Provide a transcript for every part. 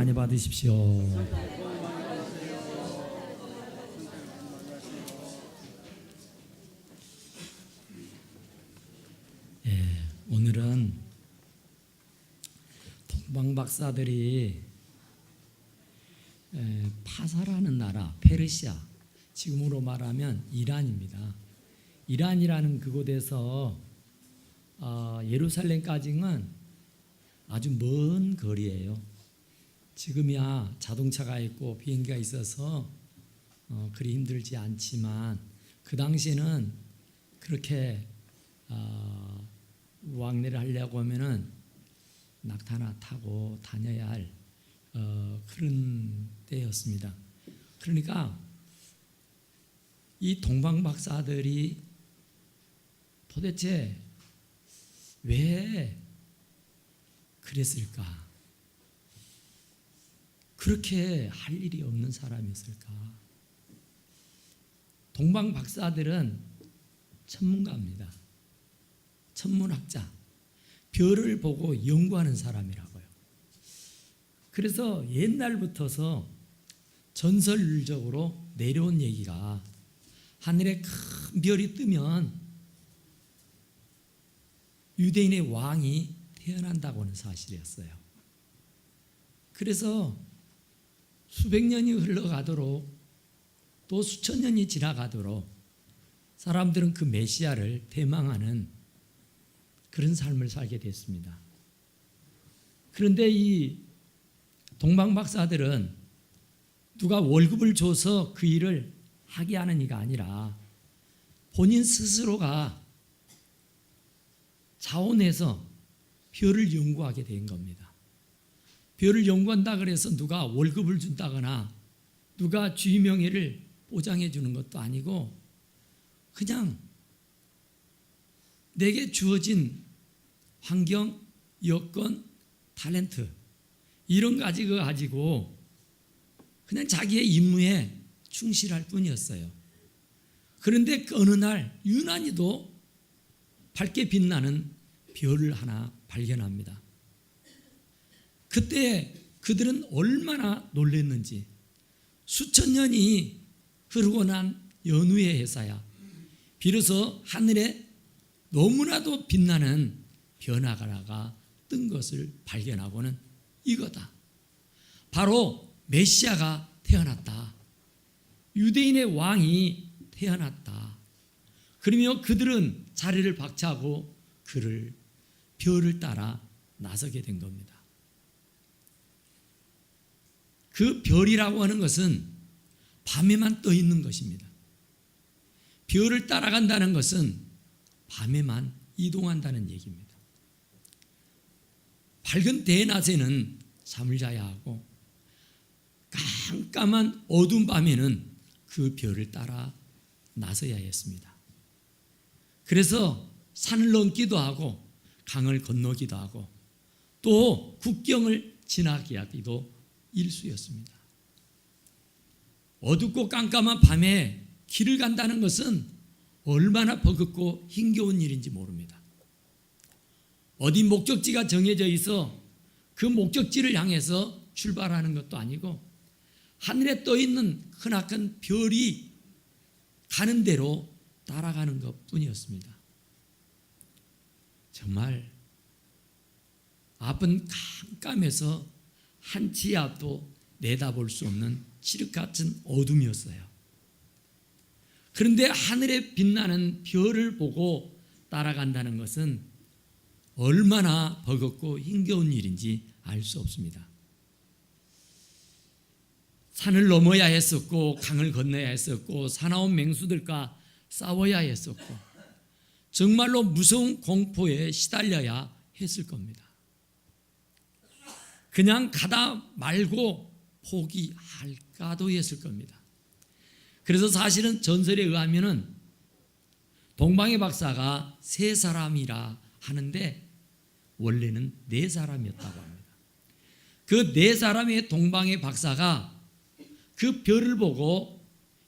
많이 받으십시오. 예, 오늘은 동방 박사들이 에, 파사라는 나라 페르시아 지금으로 말하면 이란입니다. 이란이라는 그곳에서 아, 예루살렘까지는 아주 먼 거리예요. 지금이야 자동차가 있고 비행기가 있어서 어, 그리 힘들지 않지만 그 당시에는 그렇게 아, 왕래를 하려고 하면은 낙타나 타고 다녀야 할 어, 그런 때였습니다. 그러니까 이 동방 박사들이 도대체 왜 그랬을까? 그렇게 할 일이 없는 사람이었을까? 동방 박사들은 천문가입니다. 천문학자. 별을 보고 연구하는 사람이라고요. 그래서 옛날부터서 전설적으로 내려온 얘기가 하늘에 큰 별이 뜨면 유대인의 왕이 태어난다고 하는 사실이었어요. 그래서 수백 년이 흘러가도록 또 수천 년이 지나가도록 사람들은 그 메시아를 대망하는 그런 삶을 살게 됐습니다. 그런데 이 동방 박사들은 누가 월급을 줘서 그 일을 하게 하는 이가 아니라 본인 스스로가 자원해서 별을 연구하게 된 겁니다. 별을 연구한다 그래서 누가 월급을 준다거나 누가 주의 명예를 보장해 주는 것도 아니고 그냥 내게 주어진 환경, 여건, 탤런트 이런 가지고 가지고 그냥 자기의 임무에 충실할 뿐이었어요. 그런데 그 어느 날 유난히도 밝게 빛나는 별을 하나 발견합니다. 그때 그들은 얼마나 놀랐는지 수천 년이 흐르고 난 연후의 회사야 비로소 하늘에 너무나도 빛나는 변화가 뜬 것을 발견하고는 이거다. 바로 메시아가 태어났다. 유대인의 왕이 태어났다. 그러며 그들은 자리를 박차고 그를 별을 따라 나서게 된 겁니다. 그 별이라고 하는 것은 밤에만 떠 있는 것입니다. 별을 따라간다는 것은 밤에만 이동한다는 얘기입니다. 밝은 대낮에는 잠을 자야 하고 깜깜한 어두운 밤에는 그 별을 따라 나서야 했습니다. 그래서 산을 넘기도 하고 강을 건너기도 하고 또 국경을 지나게 하기도 일수였습니다. 어둡고 깜깜한 밤에 길을 간다는 것은 얼마나 버겁고 힘겨운 일인지 모릅니다. 어디 목적지가 정해져 있어 그 목적지를 향해서 출발하는 것도 아니고 하늘에 떠 있는 크나큰 별이 가는 대로 따라가는 것 뿐이었습니다. 정말 앞은 깜깜해서 한치 앞도 내다볼 수 없는 칠흑 같은 어둠이었어요. 그런데 하늘에 빛나는 별을 보고 따라간다는 것은 얼마나 버겁고 힘겨운 일인지 알 수 없습니다. 산을 넘어야 했었고 강을 건너야 했었고 사나운 맹수들과 싸워야 했었고 정말로 무서운 공포에 시달려야 했을 겁니다. 그냥 가다 말고 포기할까도 했을 겁니다. 그래서 사실은 전설에 의하면은 동방의 박사가 세 사람이라 하는데 원래는 네 사람이었다고 합니다. 그 네 사람의 동방의 박사가 그 별을 보고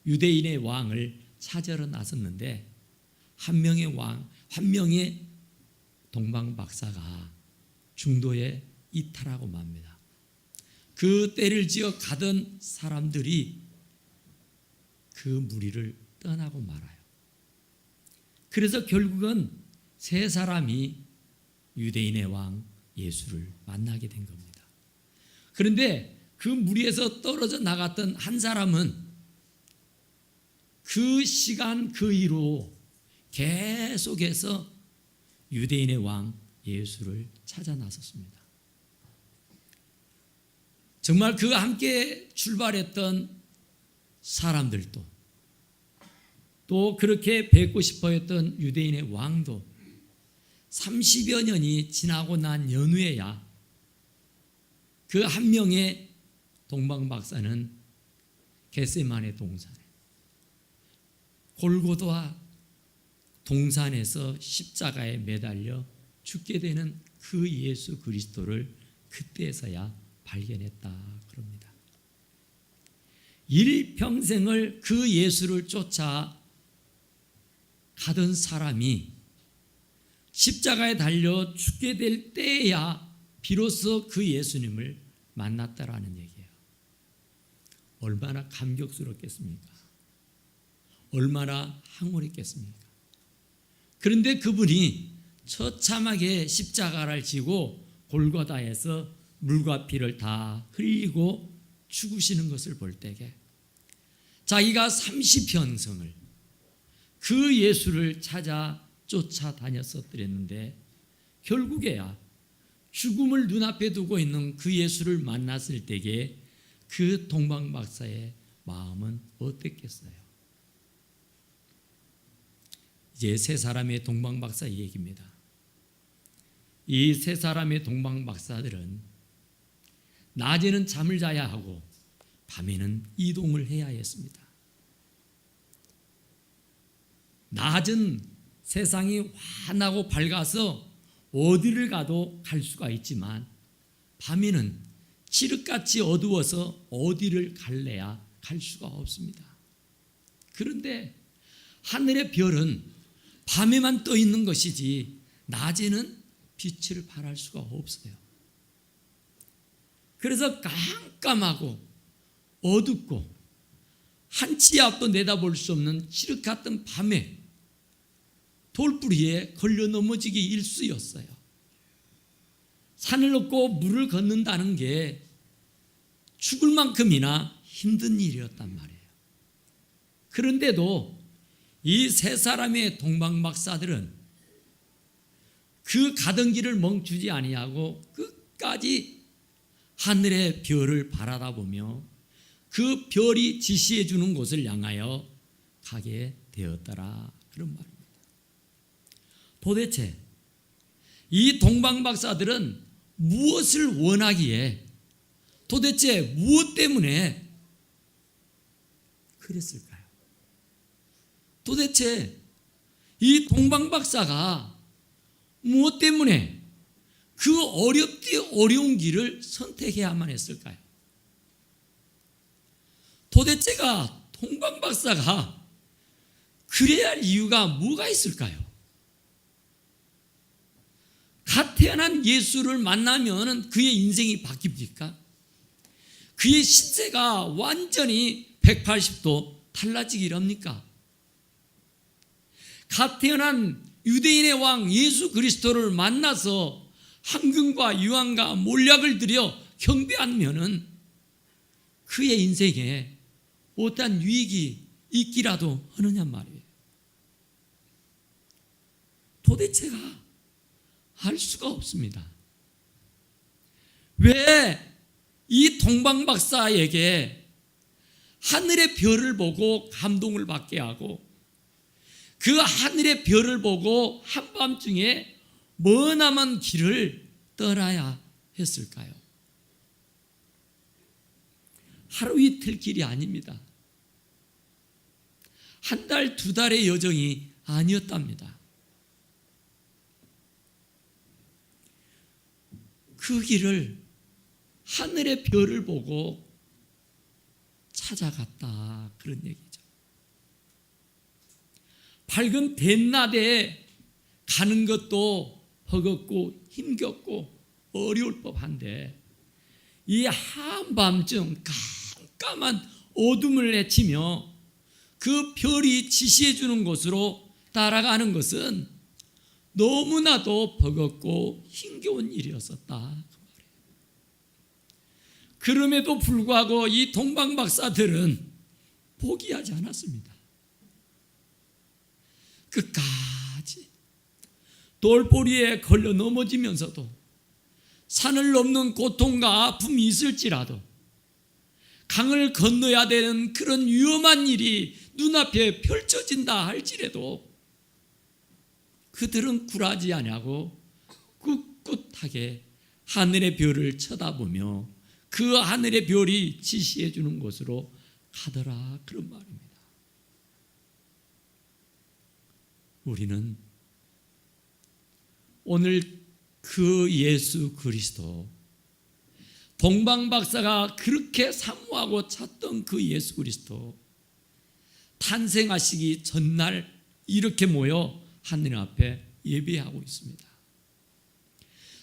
유대인의 왕을 찾으러 나섰는데 한 명의 왕, 한 명의 동방 박사가 중도에 이탈하고 맙니다. 그 때를 지어 가던 사람들이 그 무리를 떠나고 말아요. 그래서 결국은 세 사람이 유대인의 왕 예수를 만나게 된 겁니다. 그런데 그 무리에서 떨어져 나갔던 한 사람은 그 시간 그 이후로 계속해서 유대인의 왕 예수를 찾아 나섰습니다. 정말 그 함께 출발했던 사람들도 또 그렇게 뵙고 싶어 했던 유대인의 왕도 30여 년이 지나고 난 연후에야 그 한 명의 동방 박사는 겟세만의 동산에 골고도와 동산에서 십자가에 매달려 죽게 되는 그 예수 그리스도를 그때서야 발견했다 그럽니다. 일평생을 그 예수를 쫓아 가던 사람이 십자가에 달려 죽게 될 때야 비로소 그 예수님을 만났다라는 얘기예요. 얼마나 감격스럽겠습니까? 얼마나 황홀했겠습니까? 그런데 그분이 처참하게 십자가를 지고 골고다에서 물과 피를 다 흘리고 죽으시는 것을 볼 때에 자기가 30평생을 그 예수를 찾아 쫓아다녔었더랬는데 결국에야 죽음을 눈앞에 두고 있는 그 예수를 만났을 때에 그 동방 박사의 마음은 어땠겠어요? 이제 세 사람의 동방 박사 얘기입니다. 이 세 사람의 동방 박사들은 낮에는 잠을 자야 하고 밤에는 이동을 해야 했습니다. 낮은 세상이 환하고 밝아서 어디를 가도 갈 수가 있지만 밤에는 칠흑같이 어두워서 어디를 갈래야 갈 수가 없습니다. 그런데 하늘의 별은 밤에만 떠 있는 것이지 낮에는 빛을 발할 수가 없어요. 그래서 깜깜하고 어둡고 한치 앞도 내다볼 수 없는 칠흑 같은 밤에 돌뿌리에 걸려 넘어지기 일쑤였어요. 산을 넘고 물을 걷는다는 게 죽을 만큼이나 힘든 일이었단 말이에요. 그런데도 이 세 사람의 동방박사들은 그 가던 길을 멈추지 아니하고 끝까지 하늘의 별을 바라다 보며 그 별이 지시해 주는 곳을 향하여 가게 되었더라 그런 말입니다. 도대체 이 동방 박사들은 무엇을 원하기에 도대체 무엇 때문에 그랬을까요? 도대체 이 동방 박사가 무엇 때문에 그 어렵디 어려운 길을 선택해야만 했을까요? 도대체가 동방 박사가 그래야 할 이유가 뭐가 있을까요? 갓 태어난 예수를 만나면 그의 인생이 바뀝니까? 그의 신세가 완전히 180도 달라지기랍니까? 갓 태어난 유대인의 왕 예수 그리스도를 만나서 황금과 유황과 몰약을 들여 경배하면은 그의 인생에 어떠한 유익이 있기라도 하느냐 말이에요. 도대체가 알 수가 없습니다. 왜 이 동방 박사에게 하늘의 별을 보고 감동을 받게 하고 그 하늘의 별을 보고 한밤중에 머나먼 길을 떠나야 했을까요? 하루 이틀 길이 아닙니다. 한 달, 두 달의 여정이 아니었답니다. 그 길을 하늘의 별을 보고 찾아갔다. 그런 얘기죠. 밝은 대낮에 가는 것도 버겁고 힘겹고 어려울 법한데 이 한밤중 깜깜한 어둠을 헤치며 그 별이 지시해 주는 곳으로 따라가는 것은 너무나도 버겁고 힘겨운 일이었었다. 그 그럼에도 불구하고 이 동방 박사들은 포기하지 않았습니다. 끝까지 돌보리에 걸려 넘어지면서도 산을 넘는 고통과 아픔이 있을지라도 강을 건너야 되는 그런 위험한 일이 눈앞에 펼쳐진다 할지라도 그들은 굴하지 아니하고 꿋꿋하게 하늘의 별을 쳐다보며 그 하늘의 별이 지시해 주는 곳으로 가더라 그런 말입니다. 우리는 오늘 그 예수 그리스도 동방 박사가 그렇게 사모하고 찾던 그 예수 그리스도 탄생하시기 전날 이렇게 모여 하늘 앞에 예배하고 있습니다.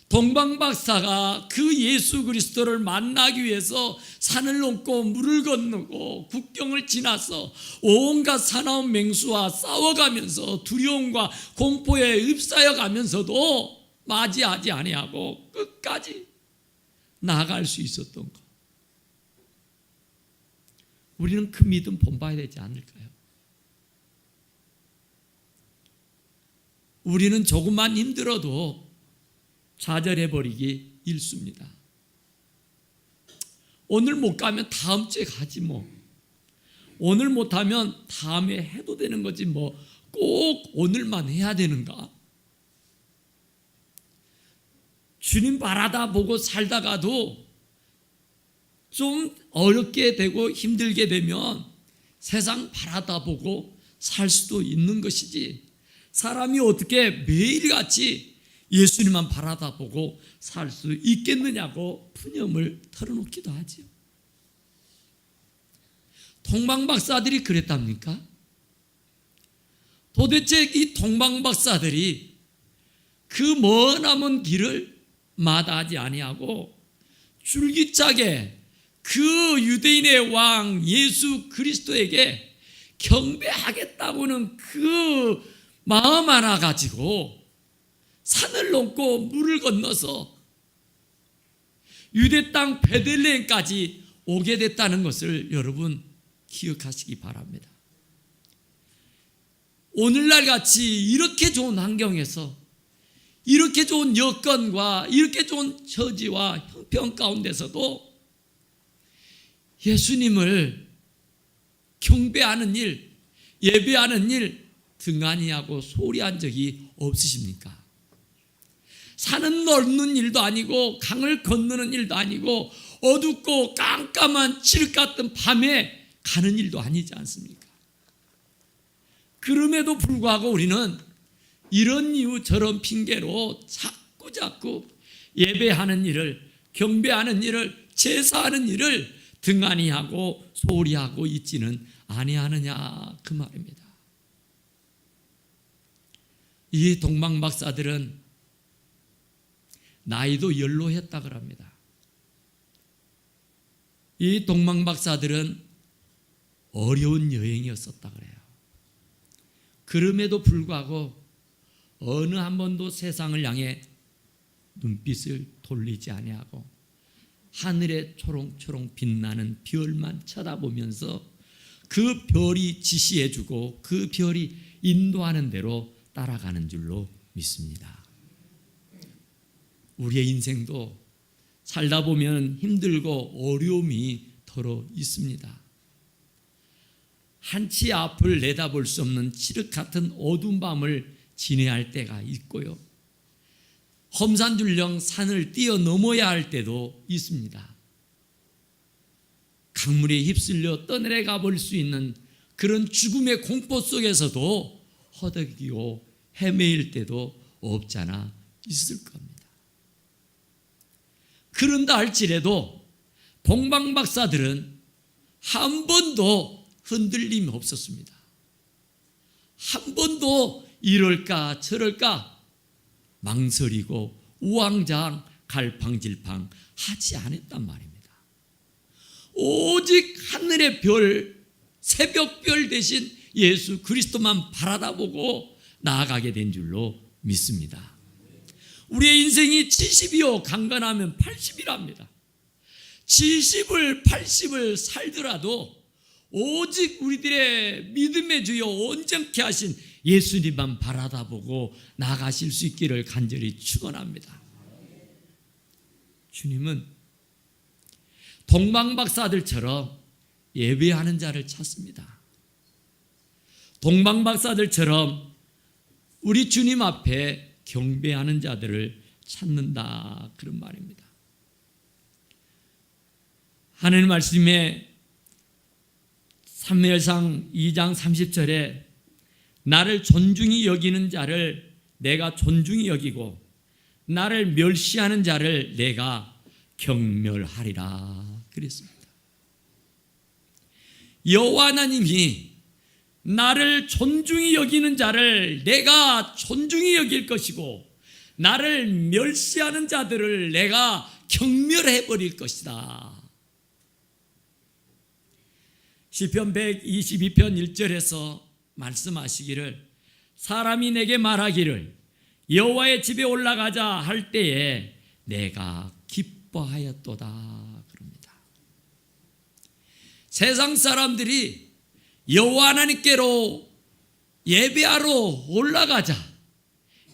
동방 박사가 그 예수 그리스도를 만나기 위해서 산을 넘고 물을 건너고 국경을 지나서 온갖 사나운 맹수와 싸워가면서 두려움과 공포에 휩싸여 가면서도 맞이하지 아니하고 끝까지 나아갈 수 있었던 것. 우리는 그 믿음 본봐야 되지 않을까요? 우리는 조금만 힘들어도 좌절해버리기 일쑤입니다. 오늘 못 가면 다음 주에 가지 뭐. 오늘 못하면 다음에 해도 되는 거지 뭐. 꼭 오늘만 해야 되는가? 주님 바라다 보고 살다가도 좀 어렵게 되고 힘들게 되면 세상 바라다 보고 살 수도 있는 것이지. 사람이 어떻게 매일같이 예수님만 바라다 보고 살 수 있겠느냐고 푸념을 털어놓기도 하지요. 동방박사들이 그랬답니까? 도대체 이 동방박사들이 그 머나먼 길을 마다하지 아니하고 줄기차게 그 유대인의 왕 예수 그리스도에게 경배하겠다고는 그 마음 하나 가지고 산을 넘고 물을 건너서 유대 땅 베들레헴까지 오게 됐다는 것을 여러분 기억하시기 바랍니다. 오늘날 같이 이렇게 좋은 환경에서 이렇게 좋은 여건과 이렇게 좋은 처지와 형편 가운데서도 예수님을 경배하는 일, 예배하는 일 등한히 하고 소리한 적이 없으십니까? 산은 넘는 일도 아니고 강을 건너는 일도 아니고 어둡고 깜깜한 칠흑 같은 밤에 가는 일도 아니지 않습니까? 그럼에도 불구하고 우리는 이런 이유 저런 핑계로 자꾸 자꾸 예배하는 일을 경배하는 일을 제사하는 일을 등한히 하고 소리하고 있지는 아니하느냐 그 말입니다. 이 동방 박사들은 나이도 연로했다 그럽니다. 이 동방 박사들은 어려운 여행이었었다 그래요. 그럼에도 불구하고 어느 한 번도 세상을 향해 눈빛을 돌리지 아니하고 하늘에 초롱초롱 빛나는 별만 쳐다보면서 그 별이 지시해주고 그 별이 인도하는 대로 따라가는 줄로 믿습니다. 우리의 인생도 살다 보면 힘들고 어려움이 더러 있습니다. 한치 앞을 내다볼 수 없는 칠흑 같은 어두운 밤을 지내야 때가 있고요. 험산줄령 산을 뛰어넘어야 할 때도 있습니다. 강물에 휩쓸려 떠내려가 볼 수 있는 그런 죽음의 공포 속에서도 허덕이고 헤매일 때도 없잖아 있을 겁니다. 그런다 할지라도 동방 박사들은 한 번도 흔들림이 없었습니다. 한 번도 이럴까 저럴까 망설이고 우왕좌왕 갈팡질팡 하지 않았단 말입니다. 오직 하늘의 별, 새벽별 대신 예수 그리스도만 바라다보고 나아가게 된 줄로 믿습니다. 우리의 인생이 70이요 강건하면 80이랍니다. 70을 80을 살더라도 오직 우리들의 믿음의 주여 온전케 하신 예수님만 바라다보고 나가실 수 있기를 간절히 축원합니다. 주님은 동방박사들처럼 예배하는 자를 찾습니다. 동방박사들처럼 우리 주님 앞에 경배하는 자들을 찾는다 그런 말입니다. 하나님 말씀에 사무엘상 2장 30절에 나를 존중히 여기는 자를 내가 존중히 여기고 나를 멸시하는 자를 내가 경멸하리라 그랬습니다. 여호와 하나님이 나를 존중히 여기는 자를 내가 존중히 여길 것이고 나를 멸시하는 자들을 내가 경멸해 버릴 것이다. 시편 122편 1절에서 말씀하시기를 사람이 내게 말하기를 여호와의 집에 올라가자 할 때에 내가 기뻐하였도다 그럽니다. 세상 사람들이 여호와 하나님께로 예배하러 올라가자.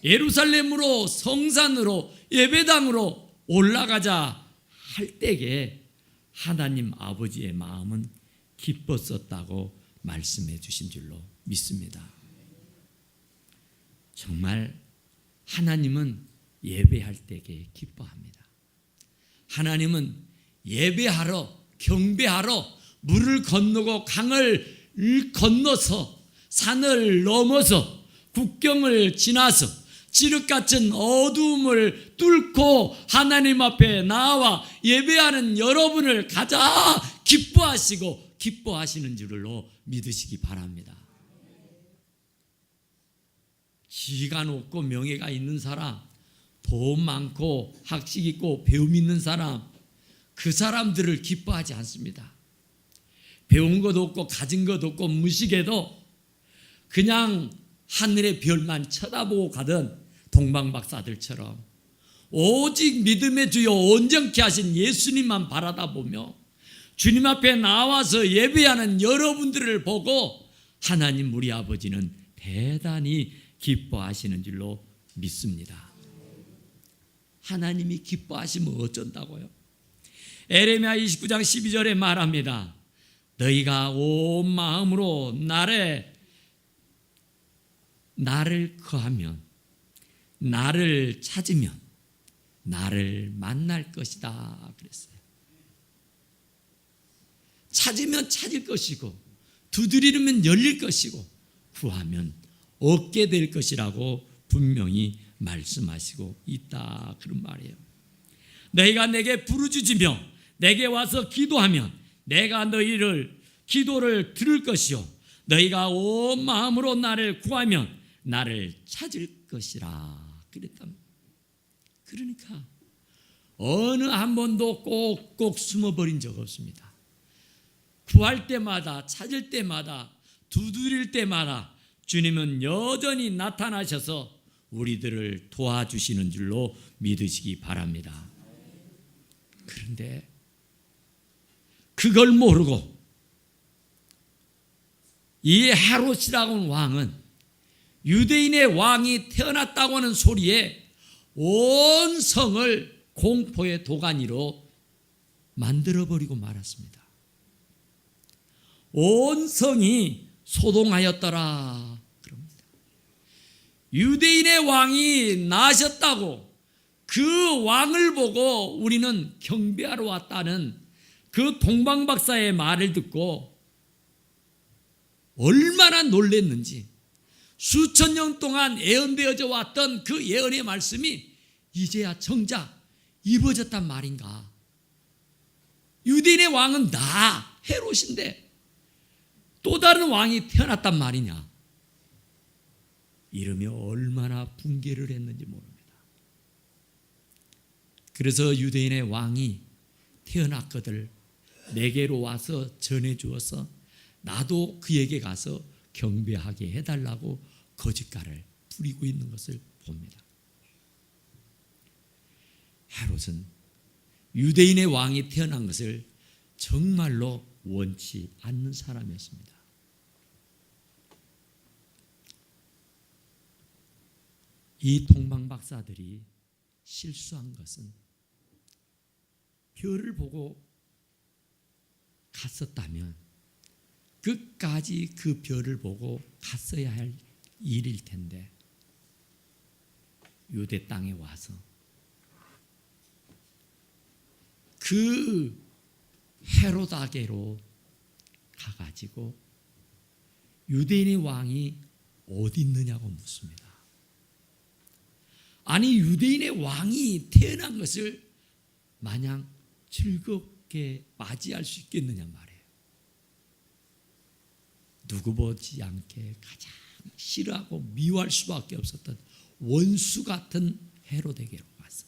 예루살렘으로 성산으로 예배당으로 올라가자 할 때에 하나님 아버지의 마음은 기뻤었다고 말씀해 주신 줄로 믿습니다. 정말 하나님은 예배할 때에 기뻐합니다. 하나님은 예배하러 경배하러 물을 건너고 강을 건너서 산을 넘어서 국경을 지나서 지륵 같은 어두움을 뚫고 하나님 앞에 나와 예배하는 여러분을 가자 기뻐하시고 기뻐하시는 줄로 믿으시기 바랍니다. 지가 높고 명예가 있는 사람, 돈 많고 학식 있고 배움 있는 사람, 그 사람들을 기뻐하지 않습니다. 배운 것 없고 가진 것 없고 무식해도 그냥 하늘의 별만 쳐다보고 가던 동방 박사들처럼 오직 믿음의 주여 온전케 하신 예수님만 바라다 보며 주님 앞에 나와서 예배하는 여러분들을 보고 하나님 우리 아버지는 대단히 기뻐하시는 줄로 믿습니다. 하나님이 기뻐하시면 어쩐다고요? 에레미야 29장 12절에 말합니다. 너희가 온 마음으로 나를 나를 거하면 나를 찾으면 나를 만날 것이다 그랬어요. 찾으면 찾을 것이고 두드리면 열릴 것이고 구하면 얻게 될 것이라고 분명히 말씀하시고 있다 그런 말이에요. 너희가 내게 부르짖으며 내게 와서 기도하면 내가 너희를 기도를 들을 것이요 너희가 온 마음으로 나를 구하면 나를 찾을 것이라 그랬다. 그러니까 어느 한 번도 꼭꼭 숨어버린 적 없습니다. 구할 때마다 찾을 때마다 두드릴 때마다 주님은 여전히 나타나셔서 우리들을 도와주시는 줄로 믿으시기 바랍니다. 그런데 그걸 모르고 이 헤롯이라고 하는 왕은 유대인의 왕이 태어났다고 하는 소리에 온 성을 공포의 도가니로 만들어버리고 말았습니다. 온 성이 소동하였더라. 그럽니다. 유대인의 왕이 나셨다고 그 왕을 보고 우리는 경배하러 왔다는 그 동방 박사의 말을 듣고 얼마나 놀랬는지 수천 년 동안 예언되어져 왔던 그 예언의 말씀이 이제야 정작 이루어졌단 말인가. 유대인의 왕은 나 헤롯인데 또 다른 왕이 태어났단 말이냐. 이러며 얼마나 붕괴를 했는지 모릅니다. 그래서 유대인의 왕이 태어났거들 내게로 와서 전해 주어서 나도 그에게 가서 경배하게 해달라고 거짓말을 부리고 있는 것을 봅니다. 헤롯은 유대인의 왕이 태어난 것을 정말로 원치 않는 사람이었습니다. 이 동방 박사들이 실수한 것은 별을 보고 갔었다면 끝까지 그 별을 보고 갔어야 할 일일 텐데 유대 땅에 와서 그 헤로다게로 가가지고 유대인의 왕이 어디 있느냐고 묻습니다. 아니 유대인의 왕이 태어난 것을 마냥 즐겁 게 맞이할 수 있겠느냐 말이에요. 누구 보지 않게 가장 싫어하고 미워할 수밖에 없었던 원수 같은 헤로데게로 가서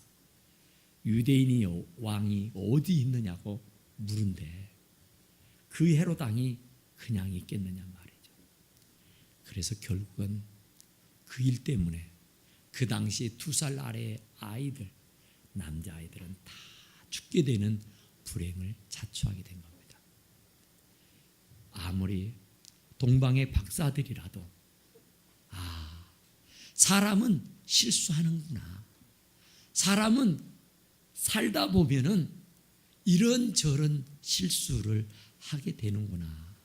유대인이 왕이 어디 있느냐고 물은데 그 헤로당이 그냥 있겠느냐 말이죠. 그래서 결국은 그 일 때문에 그 당시 두 살 아래의 아이들 남자 아이들은 다 죽게 되는 불행을 자초하게 된 겁니다. 아무리 동방의 박사들이라도 아 사람은 실수하는구나. 사람은 살다 보면은 이런 저런 실수를 하게 되는구나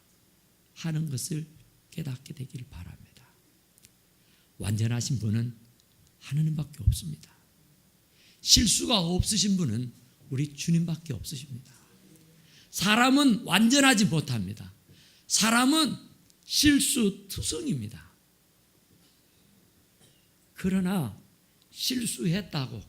하는 것을 깨닫게 되기를 바랍니다. 완전하신 분은 하느님밖에 없습니다. 실수가 없으신 분은 우리 주님밖에 없으십니다. 사람은 완전하지 못합니다. 사람은 실수 투성입니다. 그러나 실수했다고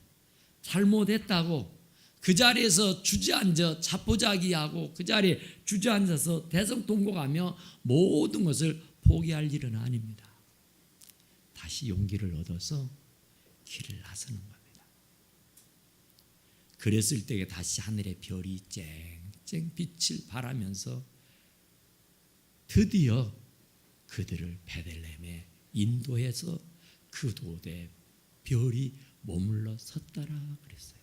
잘못했다고 그 자리에서 주저앉아 자포자기하고 그 자리에 주저앉아서 대성통곡하며 모든 것을 포기할 일은 아닙니다. 다시 용기를 얻어서 길을 나서는 겁니다. 그랬을 때에 다시 하늘의 별이 쨍쨍 빛을 발하면서 드디어 그들을 베들레헴에 인도해서 그 도에 별이 머물러 섰더라 그랬어요.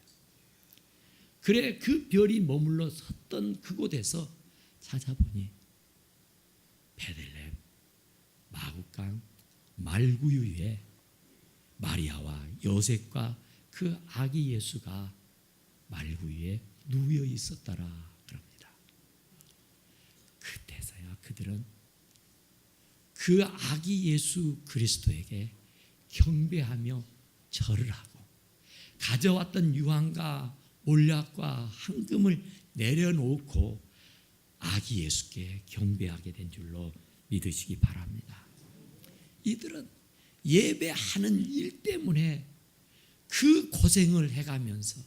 그래 그 별이 머물러 섰던 그곳에서 찾아보니 베들레헴 마구강 말구유에 마리아와 요셉과 그 아기 예수가 말구유에 누워 있었더라 그럽니다. 그때서야 그들은 그 아기 예수 그리스도에게 경배하며 절을 하고 가져왔던 유황과 몰약과 황금을 내려놓고 아기 예수께 경배하게 된 줄로 믿으시기 바랍니다. 이들은 예배하는 일 때문에 그 고생을 해가면서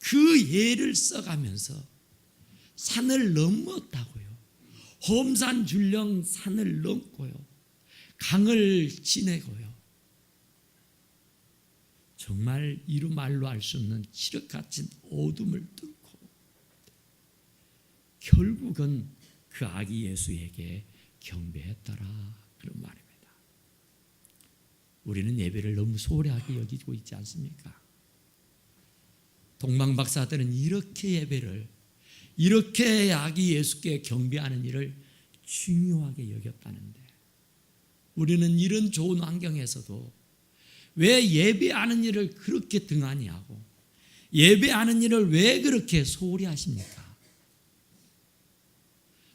그 예를 써가면서 산을 넘었다고요. 험산 줄령 산을 넘고요. 강을 지내고요. 정말 이루 말로 할 수 없는 치력 같은 어둠을 뚫고 결국은 그 아기 예수에게 경배했더라 그런 말입니다. 우리는 예배를 너무 소홀하게 여기고 있지 않습니까? 동방 박사들은 이렇게 예배를 이렇게 아기 예수께 경배하는 일을 중요하게 여겼다는데 우리는 이런 좋은 환경에서도 왜 예배하는 일을 그렇게 등한히 하고 예배하는 일을 왜 그렇게 소홀히 하십니까?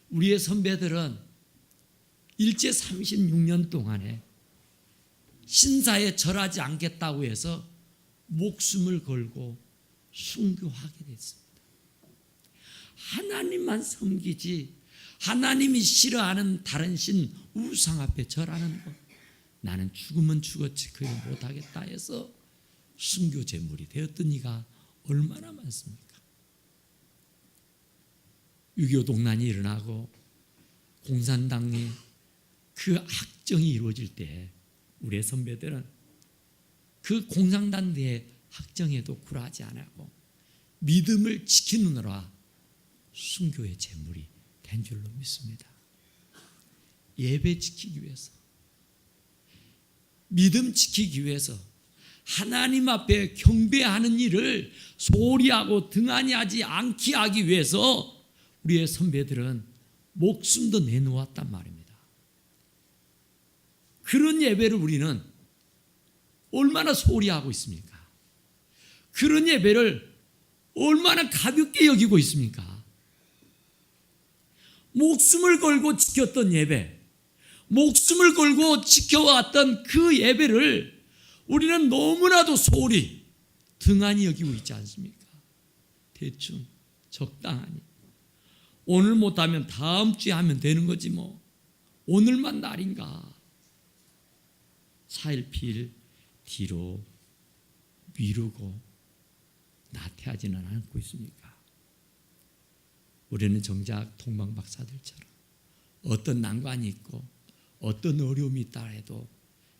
우리의 선배들은 일제 36년 동안에 신사에 절하지 않겠다고 해서 목숨을 걸고 순교하게 됐습니다. 하나님만 섬기지 하나님이 싫어하는 다른 신 우상 앞에 절하는 것 나는 죽으면 죽었지 그일 못하겠다 해서 순교 제물이 되었던 이가 얼마나 많습니까? 6.25 동란이 일어나고 공산당의 그 악정이 이루어질 때 우리의 선배들은 그 공산당의 학정에도 굴하지 않았고 믿음을 지키느라 순교의 제물이 된 줄로 믿습니다. 예배 지키기 위해서 믿음 지키기 위해서 하나님 앞에 경배하는 일을 소리하고 등한히 하지 않게 하기 위해서 우리의 선배들은 목숨도 내놓았단 말입니다. 그런 예배를 우리는 얼마나 소리하고 있습니까? 그런 예배를 얼마나 가볍게 여기고 있습니까? 목숨을 걸고 지켰던 예배, 목숨을 걸고 지켜왔던 그 예배를 우리는 너무나도 소홀히 등한히 여기고 있지 않습니까? 대충 적당하니 오늘 못하면 다음 주에 하면 되는 거지 뭐 오늘만 날인가 차일피일 뒤로 미루고 나태하지는 않고 있습니까? 우리는 정작 동방 박사들처럼 어떤 난관이 있고 어떤 어려움이 있다 해도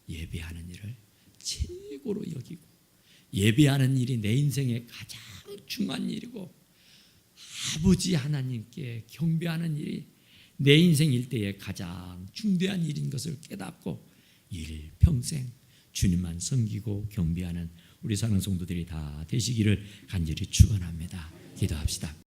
예배하는 일을 최고로 여기고 예배하는 일이 내 인생의 가장 중요한 일이고 아버지 하나님께 경배하는 일이 내 인생 일대의 가장 중대한 일인 것을 깨닫고 일평생 주님만 섬기고 경배하는 우리 사는 성도들이 다 되시기를 간절히 축원합니다. 기도합시다.